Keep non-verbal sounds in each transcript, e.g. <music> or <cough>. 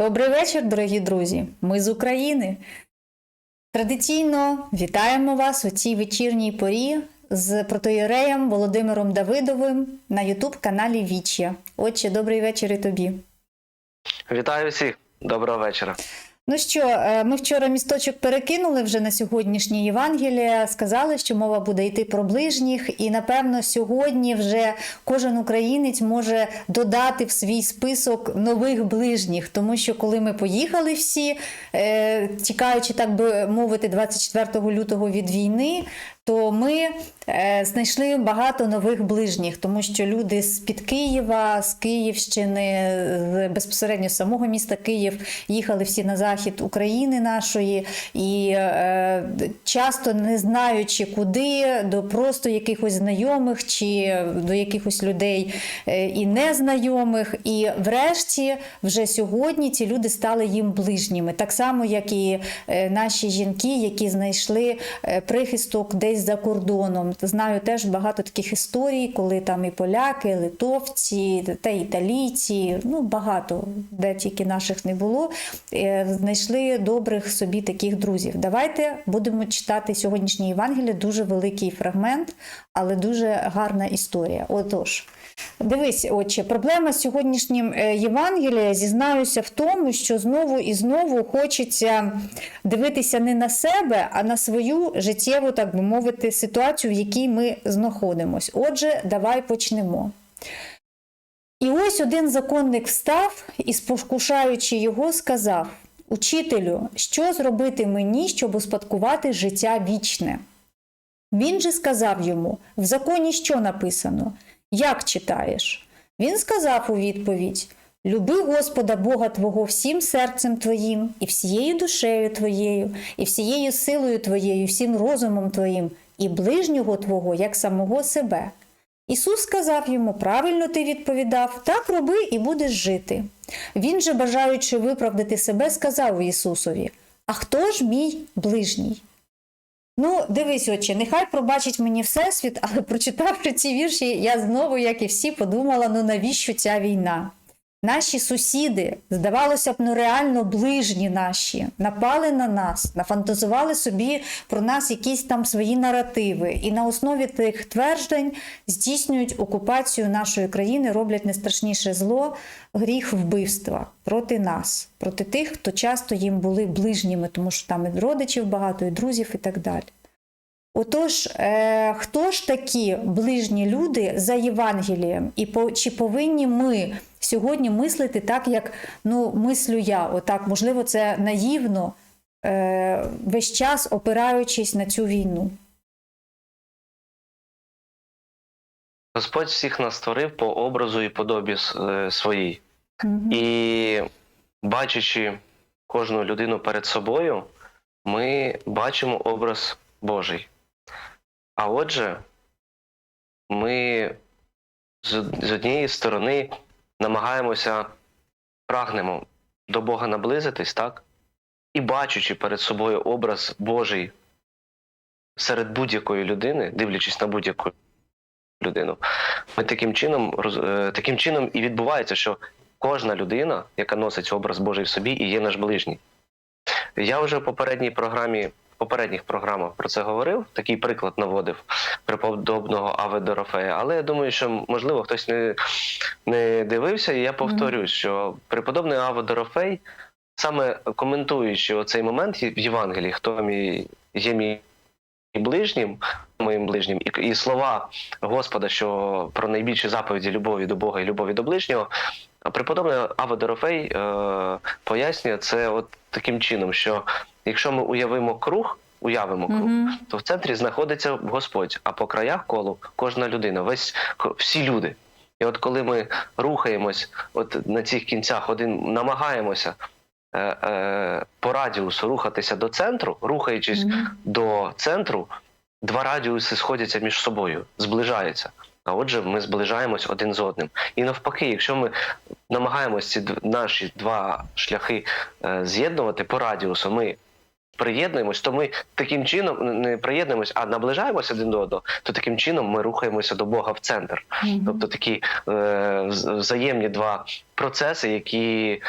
Добрий вечір, дорогі друзі. Ми з України. Традиційно вітаємо вас у цій вечірній порі з протоєреєм Володимиром Давидовим на Ютуб-каналі Вічя. Отче, добрий вечір і тобі. Вітаю всіх, доброго вечора. Ну що, е, ми вчора місточок перекинули вже на сьогоднішнє Євангеліє. Сказали, що мова буде йти про ближніх, і напевно сьогодні вже кожен українець може додати в свій список нових ближніх, тому що коли ми поїхали всі, е, тікаючи, так би мовити, 24 лютого від війни. То ми е, знайшли багато нових ближніх, тому що люди з під Києва, з Київщини, з безпосередньо з самого міста Київ їхали всі на захід України нашої, і е, часто не знаючи куди, до просто якихось знайомих чи до якихось людей е, і незнайомих. І врешті, вже сьогодні ці люди стали їм ближніми, так само, як і наші жінки, які знайшли прихисток десь за кордоном. Знаю теж багато таких історій, коли там і поляки, і литовці, та італійці, ну багато де тільки наших не було, е, знайшли добрих собі таких друзів. Давайте будемо читати сьогоднішнє Євангеліє, дуже великий фрагмент, але дуже гарна історія. Отож. Дивись, отче, проблема з сьогоднішнім е, Євангелія, зізнаюся в тому, що знову і знову хочеться дивитися не на себе, а на свою життєву, так би мовити, ситуацію, в якій ми знаходимось. Отже, давай почнемо. І ось один законник встав і, спокушаючи його, сказав: Учителю, що зробити мені, щоб успадкувати життя вічне? Він же сказав йому: в законі що написано? Як читаєш? Він сказав у відповідь: Люби Господа Бога Твого всім серцем Твоїм, і всією душею Твоєю, і всією силою Твоєю, всім розумом Твоїм, і ближнього Твого, як самого себе. Ісус сказав йому: правильно ти відповідав, так роби і будеш жити. Він же, бажаючи виправдати себе, сказав Ісусові: А хто ж мій ближній? Ну, дивись, отче, нехай пробачить мені всесвіт, але прочитавши ці вірші, я знову, як і всі, подумала: ну навіщо ця війна? Наші сусіди, здавалося б, ну реально ближні наші, напали на нас, нафантазували собі про нас якісь там свої наративи, і на основі тих тверджень здійснюють окупацію нашої країни, роблять найстрашніше зло, гріх вбивства проти нас, проти тих, хто часто їм були ближніми, тому що там і родичів багато, і друзів, і так далі. Отож, е, хто ж такі ближні люди за Євангелієм, і по, чи повинні ми сьогодні мислити так, як ну, мислю я? Отак, можливо, це наївно, е, весь час опираючись на цю війну. Господь всіх нас створив по образу і подобі е, своїй. Мгм. І бачачи кожну людину перед собою, ми бачимо образ Божий. А отже, ми з, однієї сторони намагаємося, прагнемо до Бога наблизитись, так? І бачачи перед собою образ Божий серед будь-якої людини, дивлячись на будь-яку людину, ми таким чином е, таким чином і відбувається, що кожна людина, яка носить образ Божий в собі, і є наш ближній. Я вже в попередній програмі, попередніх програмах про це говорив, такий приклад наводив преподобного Аве Дорофея. Але я думаю, що можливо хтось не, не дивився, і я повторюсь, що преподобний Аве Дорофей, саме коментуючи оцей момент в Євангелії, хто мій є мій ближнім, моїм ближнім, і, і слова Господа, що про найбільші заповіді любові до Бога і любові до ближнього. А преподобний Ава Дорофей е, пояснює це от таким чином, що якщо ми уявимо круг, уявимо круг, Мгм. то в центрі знаходиться Господь, а по краях колу кожна людина, весь всі люди. І от коли ми рухаємось, от на цих кінцях, один намагаємося е, е, по радіусу рухатися до центру, рухаючись Мгм. до центру, два радіуси сходяться між собою, зближаються. А отже, ми зближаємось один з одним. І навпаки, якщо ми намагаємося ці наші два шляхи е, з'єднувати по радіусу, ми приєднуємось, то ми таким чином не приєднуємось, а наближаємося один до одного, то таким чином ми рухаємося до Бога в центр. Мгм. Тобто такі е, взаємні два процеси, які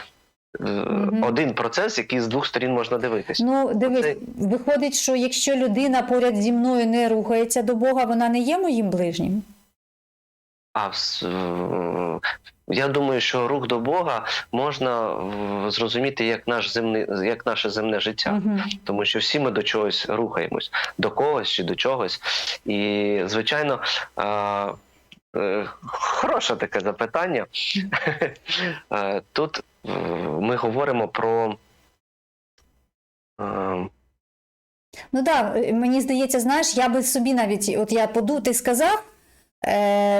Мгм. один процес, який з двох сторін можна дивитись. Ну, дивись, Це- виходить, що якщо людина поряд зі мною не рухається до Бога, вона не є моїм ближнім. А я думаю, що рух до Бога можна зрозуміти як наш земний, як наше земне життя. Мгм. тому що всі ми до чогось рухаємось, до когось чи до чогось. І, звичайно, а, е, хороше таке запитання. <laughs> Е, Тут е, ми говоримо про. е, Ну так, да, мені здається, знаєш, я би собі навіть, от я поду, ти сказав,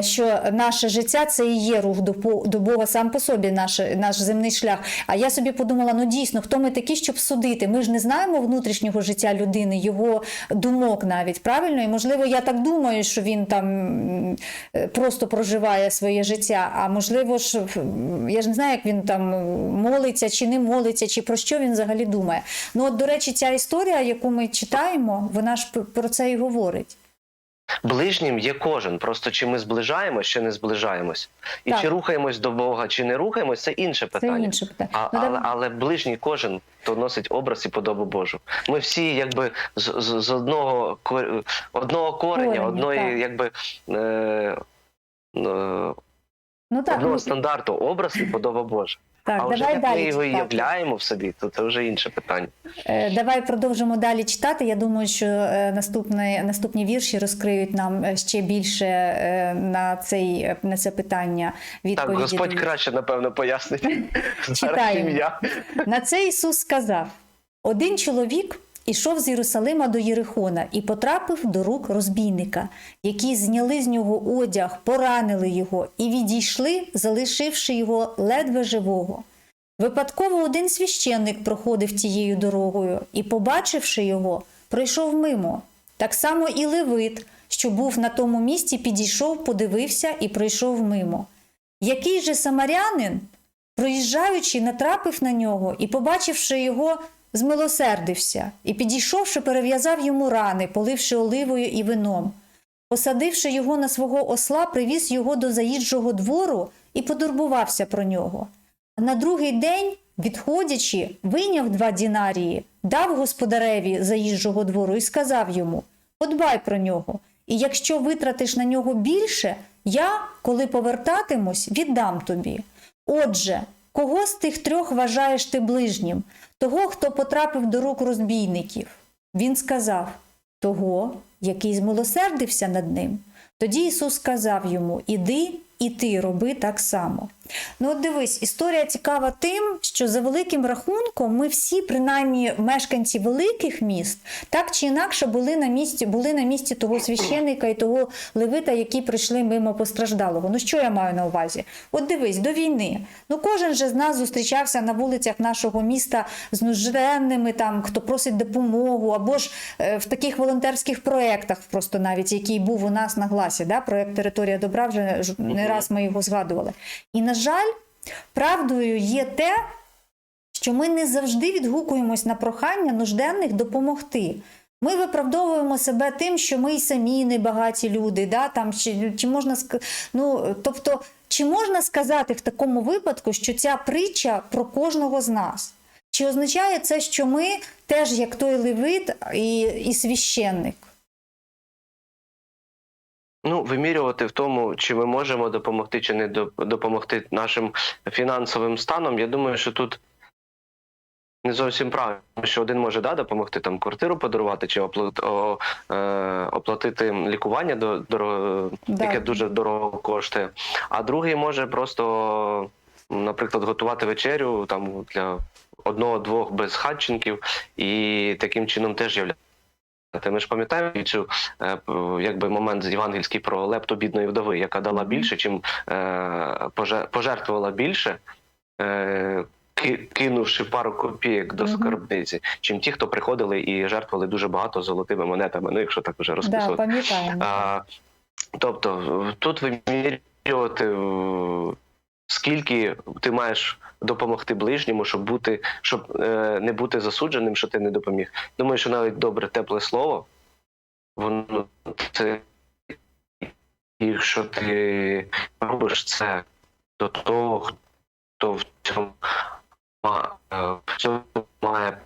що наше життя це і є рух до, до Бога сам по собі, наш, наш земний шлях. А я собі подумала: ну дійсно, хто ми такі, щоб судити? Ми ж не знаємо внутрішнього життя людини, його думок навіть правильно. І можливо, я так думаю, що він там е, просто проживає своє життя. А можливо ж, я ж не знаю, як він там молиться чи не молиться, чи про що він взагалі думає. Ну, от, до речі, ця історія, яку ми читаємо, вона ж про це і говорить. Ближнім є кожен. Просто чи ми зближаємось, чи не зближаємось. І Так. чи рухаємось до Бога, чи не рухаємось, це інше Це питання. інше питання. А, Ну, але, але ближній кожен то носить образ і подобу Божу. Ми всі, якби з, з, з одного одного кореня, Кореня, одної, так. якби е, е, ну так, одного ну, стандарту образ і подоба Божа. Так а вже давай як ми далі його читати. являємо в собі, то це вже інше питання. Е, Давай продовжимо далі читати. Я думаю, що е, наступні, наступні вірші розкриють нам е, ще більше на, цей, на це питання Так. Господь краще, напевно, пояснить. <laughs> Читаємо. На це Ісус сказав: один чоловік ішов з Єрусалима до Єрихона і потрапив до рук розбійника, які зняли з нього одяг, поранили його і відійшли, залишивши його ледве живого. Випадково один священник проходив тією дорогою і, побачивши його, пройшов мимо. Так само і Левит, що був на тому місці, підійшов, подивився і пройшов мимо. Який же самарянин, проїжджаючи, натрапив на нього і, побачивши його, змилосердився, і, підійшовши, перев'язав йому рани, поливши оливою і вином. Посадивши його на свого осла, привіз його до заїжджого двору і подурбувався про нього. А на другий день, відходячи, вийняв два дінарії, дав господареві заїжджого двору і сказав йому: Подбай про нього, і якщо витратиш на нього більше, я, коли повертатимусь, віддам тобі. Отже, кого з тих трьох вважаєш ти ближнім? Того, хто потрапив до рук розбійників. Він сказав того, який змилосердився над ним. Тоді Ісус сказав йому: Іди і ти роби так само. Ну, от дивись, історія цікава тим, що за великим рахунком ми всі, принаймні мешканці великих міст, так чи інакше були на місці, були на місці того священника і того левита, які прийшли мимо постраждалого. Ну що я маю на увазі? От дивись, до війни. Ну кожен же з нас зустрічався на вулицях нашого міста з нужденними, там хто просить допомогу, або ж е, в таких волонтерських проєктах, просто навіть який був у нас на гласі, да? проєкт Територія добра вже не раз ми його згадували. І на жаль, правдою є те, що ми не завжди відгукуємось на прохання нужденних допомогти. Ми виправдовуємо себе тим, що ми й самі небагаті люди. Да? Там, чи, чи можна, ну, тобто, чи можна сказати в такому випадку, що ця притча про кожного з нас? Чи означає це, що ми теж як той левит і, і священник? Ну, вимірювати в тому, чи ми можемо допомогти, чи не доп- допомогти нашим фінансовим станом. Я думаю, що тут не зовсім правильно, що один може да, допомогти там квартиру подарувати чи оплат, о, е, оплатити лікування, до, Да. яке дуже дорого коштує, а другий може просто, наприклад, готувати вечерю там для одного-двох безхатченків і таким чином теж являється. Ми ж пам'ятаємо цю е, якби момент євангельський про лепту бідної вдови, яка дала більше, чим е, пожертвувала більше, е, кинувши пару копійок до скарбниці, чим ті, хто приходили і жертвували дуже багато золотими монетами. Ну, якщо так вже Да, розписувати. пам'ятаємо. А, тобто тут вимірювати, скільки ти маєш допомогти ближньому, щоб бути, щоб е, не бути засудженим, що ти не допоміг. Думаю, що навіть добре тепле слово, воно це, якщо ти робиш це до того, хто в цьому ма- цьому має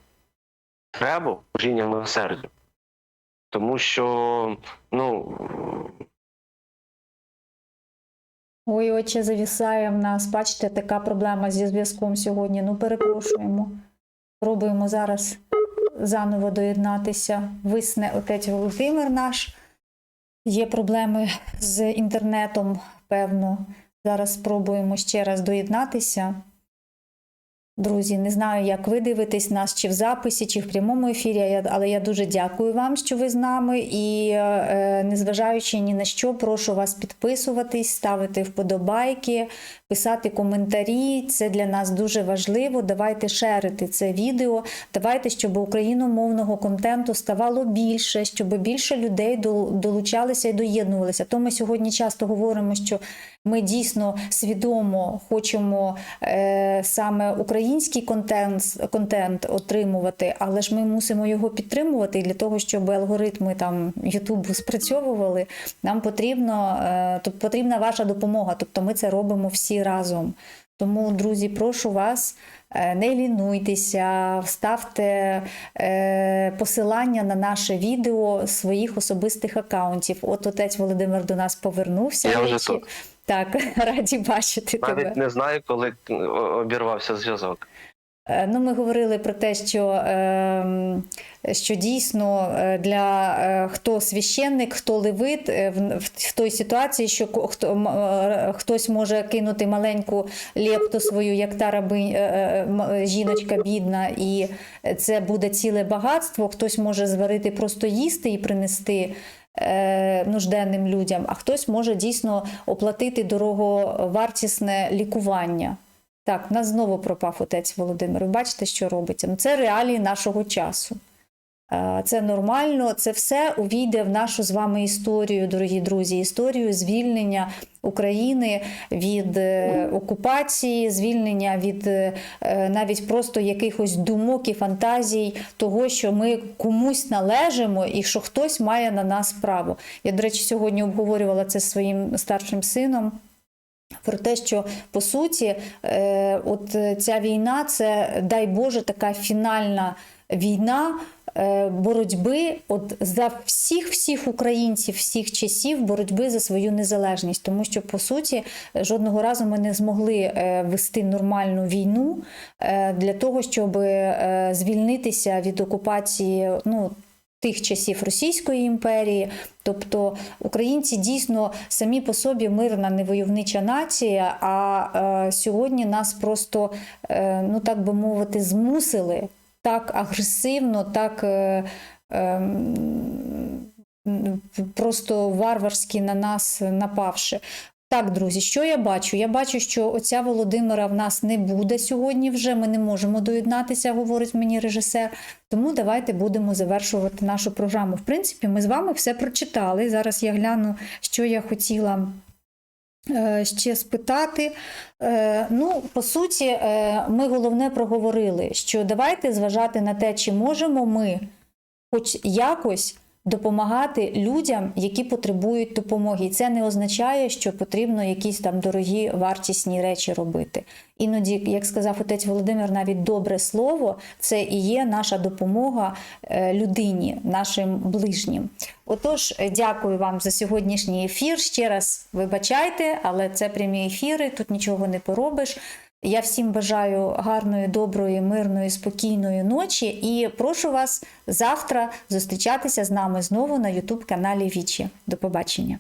потребу служіння милосердю. Тому що, ну, Ой, отче, завісає в нас. Бачите, така проблема зі зв'язком сьогодні. Ну, перепрошуємо. Пробуємо зараз заново доєднатися. Висне отець Володимир наш. Є проблеми з інтернетом, певно. Зараз спробуємо ще раз доєднатися. Друзі, не знаю, як ви дивитесь нас чи в записі, чи в прямому ефірі, але я дуже дякую вам, що ви з нами. І е, незважаючи ні на що, прошу вас підписуватись, ставити вподобайки, писати коментарі. Це для нас дуже важливо. Давайте шерити це відео. Давайте, щоб україномовного контенту ставало більше, щоб більше людей долучалися і доєднувалися. То ми сьогодні часто говоримо, що ми дійсно свідомо хочемо е, саме український контент, контент отримувати, але ж ми мусимо його підтримувати. І для того, щоб алгоритми там Ютубу спрацьовували, нам потрібно, е, потрібна ваша допомога. Тобто ми це робимо всі разом. Тому, друзі, прошу вас, е, не лінуйтеся, вставте е, посилання на наше відео своїх особистих акаунтів. От отець Володимир до нас повернувся. Я вже тут. Так, <laughs> раді бачити тебе. навіть не знаю, коли е, обірвався зв'язок. Е, Ну, ми говорили про те, що, ем, що дійсно е, для е, хто священник, хто левит в, той ситуації, що хто, хтось може кинути маленьку лепту свою, як та раби, жіночка бідна, і це буде ціле багатство. Хтось може зварити просто їсти і принести. Нужденним людям, а хтось може дійсно оплатити дороговартісне лікування. Так, в нас знову пропав отець Володимир. Бачите, що робиться? Ну, це реалії нашого часу. Це нормально, це все увійде в нашу з вами історію, дорогі друзі, історію звільнення України від е, окупації, звільнення від е, навіть просто якихось думок і фантазій того, що ми комусь належимо і що хтось має на нас право. Я, до речі, сьогодні обговорювала це зі своїм старшим сином. Про те, що по суті, е, от е, ця війна це дай Боже така фінальна війна е, боротьби от за всіх всіх українців, всіх часів боротьби за свою незалежність, тому що по суті жодного разу ми не змогли вести нормальну війну для того, щоб звільнитися від окупації. Ну, Тих часів Російської імперії, тобто українці дійсно самі по собі мирна невойовнича нація. А е, сьогодні нас просто, е, ну так би мовити, змусили так агресивно, так е, е, просто варварськи на нас напавши. Так, друзі, що я бачу? Я бачу, що оця Володимира в нас не буде сьогодні вже. Ми не можемо доєднатися, говорить мені режисер. Тому давайте будемо завершувати нашу програму. В принципі, ми з вами все прочитали. Зараз я гляну, що я хотіла е, ще спитати. Е, Ну, по суті, е, ми головне проговорили, що давайте зважати на те, чи можемо ми хоч якось допомагати людям, які потребують допомоги. І це не означає, що потрібно якісь там дорогі вартісні речі робити. Іноді, як сказав отець Володимир, навіть добре слово це і є наша допомога е, людині, нашим ближнім. Отож, е, дякую вам за сьогоднішній ефір. Ще раз вибачайте, але це прямі ефіри, тут нічого не поробиш. Я всім бажаю гарної, доброї, мирної, спокійної ночі і прошу вас завтра зустрічатися з нами знову на Ютуб каналі Вічі. До побачення.